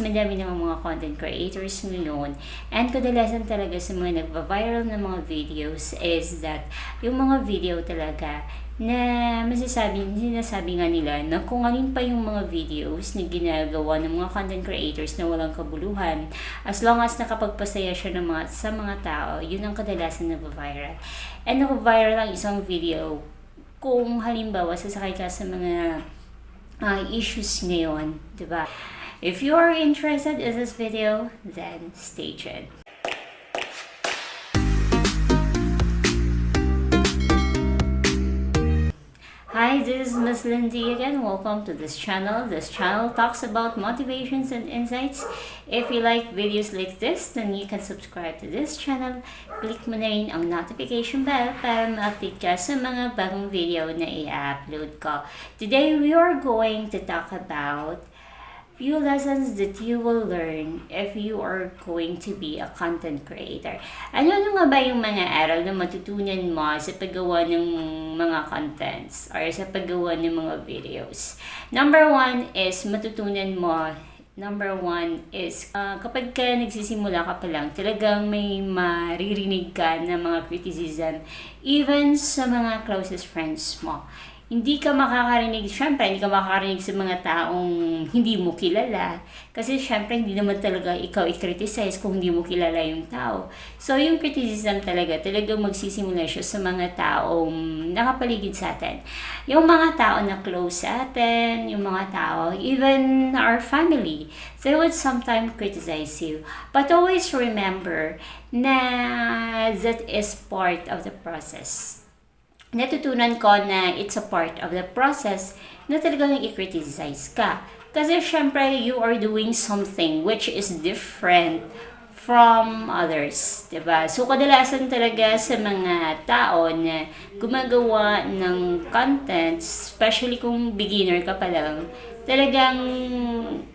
Madami namang mga content creators ngayon. And kadalasan talaga sa mga nagva-viral na mga videos is that yung mga video talaga na masasabi, sinasabi nga nila na kung alin pa yung mga videos na ginagawa ng mga content creators na walang kabuluhan, as long as nakapagpasaya siya ng mga, sa mga tao, yun ang kadalasan na viral And nag-viral ang isang video kung halimbawa sasakay ka sa mga uh, issues ngayon, di ba? If you are interested in this video, then stay tuned. Hi, this is Miss Lindy again. Welcome to this channel. This channel talks about motivations and insights. If you like videos like this, then you can subscribe to this channel. Click mo na ang notification bell para ma-update ka sa mga bagong video na i-upload ko. Today, we are going to talk about few lessons that you will learn if you are going to be a content creator. Ano-ano nga ba yung mga aral na matutunan mo sa paggawa ng mga contents or sa paggawa ng mga videos? Number one is matutunan mo Number one is, uh, kapag ka nagsisimula ka pa lang, talagang may maririnig ka na mga criticism even sa mga closest friends mo hindi ka makakarinig, syempre, hindi ka makakarinig sa mga taong hindi mo kilala. Kasi syempre, hindi naman talaga ikaw i-criticize kung hindi mo kilala yung tao. So, yung criticism talaga, talagang magsisimula siya sa mga taong nakapaligid sa atin. Yung mga tao na close sa atin, yung mga tao, even our family, they would sometimes criticize you. But always remember na that is part of the process natutunan ko na it's a part of the process na talagang i-criticize ka. Kasi syempre, you are doing something which is different from others, ba? So kadalasan talaga sa mga tao na gumagawa ng content, especially kung beginner ka pa lang, talagang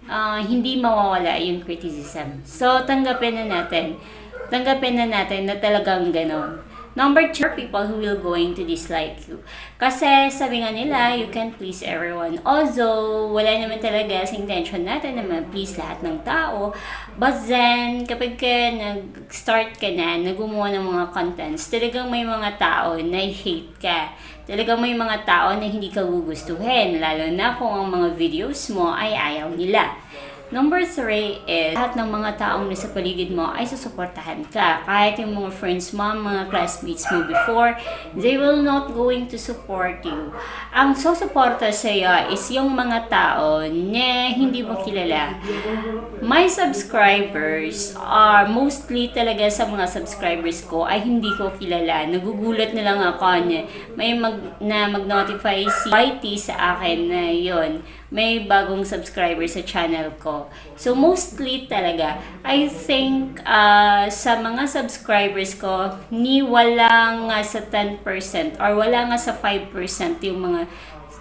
uh, hindi mawawala yung criticism. So tanggapin na natin. Tanggapin na natin na talagang ganon. Number two, people who will going to dislike you. Kasi sabi nga nila, you can please everyone. Although, wala naman talaga sa intention natin na ma-please lahat ng tao. But then, kapag ka nag-start ka na, nagumawa ng mga contents, talagang may mga tao na hate ka. Talagang may mga tao na hindi ka gugustuhin. Lalo na kung ang mga videos mo ay ayaw nila. Number three is, lahat ng mga taong nasa paligid mo ay susuportahan ka. Kahit yung mga friends mo, mga classmates mo before, they will not going to support you. Ang susuporta sa iyo is yung mga tao na hindi mo kilala. My subscribers are mostly talaga sa mga subscribers ko ay hindi ko kilala. Nagugulat na lang ako na may mag, na mag-notify si YT sa akin na yon may bagong subscriber sa channel ko. So, mostly talaga, I think uh, sa mga subscribers ko, ni wala nga sa 10% or wala nga sa 5% yung mga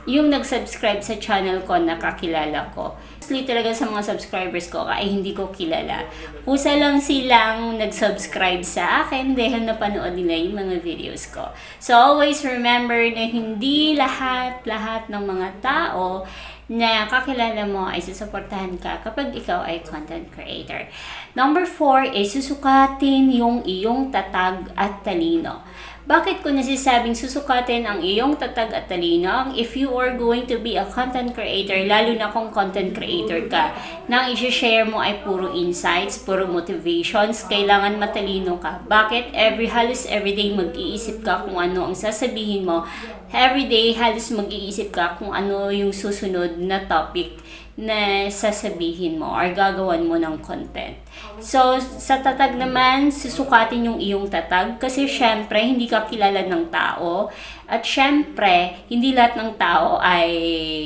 yung nag-subscribe sa channel ko nakakilala ko. Mostly talaga sa mga subscribers ko ay hindi ko kilala. Pusa lang silang nag-subscribe sa akin dahil napanood nila yung mga videos ko. So always remember na hindi lahat-lahat ng mga tao na kakilala mo ay susuportahan ka kapag ikaw ay content creator. Number four is susukatin yung iyong tatag at talino. Bakit ko nasisabing susukatin ang iyong tatag at talino? If you are going to be a content creator, lalo na kung content creator ka, na ang i-share mo ay puro insights, puro motivations, kailangan matalino ka. Bakit? Every, halos everyday mag-iisip ka kung ano ang sasabihin mo. Everyday halos mag-iisip ka kung ano yung susunod na topic na sasabihin mo or gagawan mo ng content. So, sa tatag naman, susukatin yung iyong tatag kasi syempre, hindi ka kilala ng tao at syempre, hindi lahat ng tao ay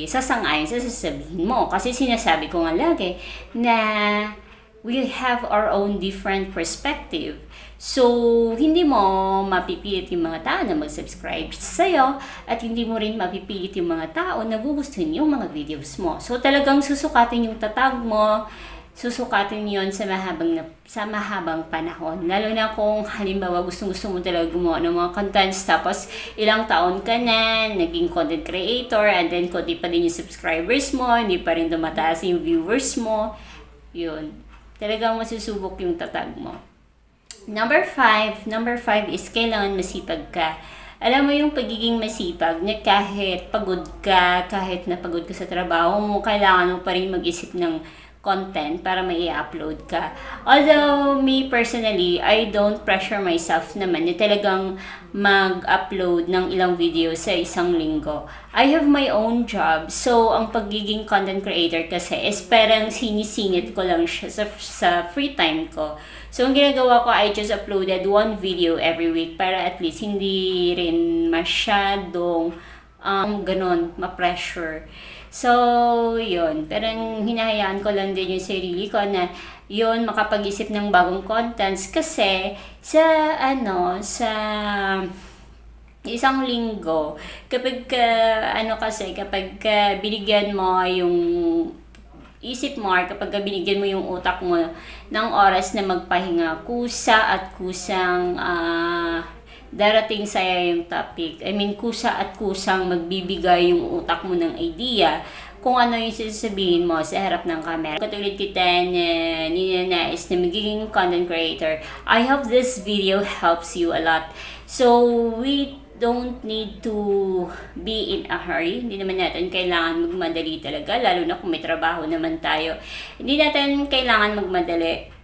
sasangayon sa sasabihin mo. Kasi sinasabi ko nga lagi na we have our own different perspective. So, hindi mo mapipilit yung mga tao na mag-subscribe sa'yo at hindi mo rin mapipilit yung mga tao na gugustuhin yung mga videos mo. So, talagang susukatin yung tatag mo, susukatin yon sa mahabang, sa mahabang panahon. Lalo na kung halimbawa gusto gusto mo talaga gumawa ng mga contents tapos ilang taon ka na, naging content creator and then konti pa din yung subscribers mo, hindi pa rin tumataas yung viewers mo Yun. Talagang masusubok yung tatag mo. Number five, number five is kailangan masipag ka. Alam mo yung pagiging masipag na kahit pagod ka, kahit napagod ka sa trabaho mo, kailangan mo pa rin mag-isip ng content para may upload ka. Although, me personally, I don't pressure myself naman na talagang mag-upload ng ilang video sa isang linggo. I have my own job. So, ang pagiging content creator kasi is parang sinisingit ko lang siya sa, sa free time ko. So, ang ginagawa ko, I just uploaded one video every week para at least hindi rin masyadong um, ganun, ma-pressure. So, yun. Parang hinahayaan ko lang din yung sarili ko na yun, makapag-isip ng bagong contents kasi sa, ano, sa isang linggo, kapag ka, ano kasi, kapag ka binigyan mo yung isip mo or kapag ka binigyan mo yung utak mo ng oras na magpahinga, kusa at kusang ah, darating sa'yo yung topic. I mean, kusa at kusang magbibigay yung utak mo ng idea kung ano yung sasabihin mo sa harap ng camera. Katulad kita na ninanais na magiging content creator, I hope this video helps you a lot. So, we don't need to be in a hurry. Hindi naman natin kailangan magmadali talaga, lalo na kung may trabaho naman tayo. Hindi natin kailangan magmadali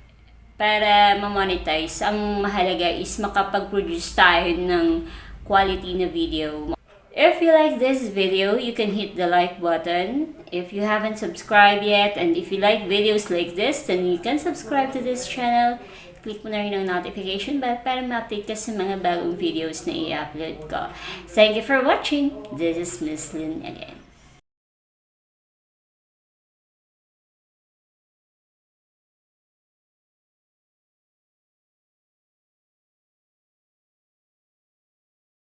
para ma-monetize. Ang mahalaga is makapag-produce tayo ng quality na video. If you like this video, you can hit the like button. If you haven't subscribed yet, and if you like videos like this, then you can subscribe to this channel. Click mo na rin ang notification bell para ma-update ka sa mga bagong videos na i-upload ko. Thank you for watching. This is Miss Lynn again.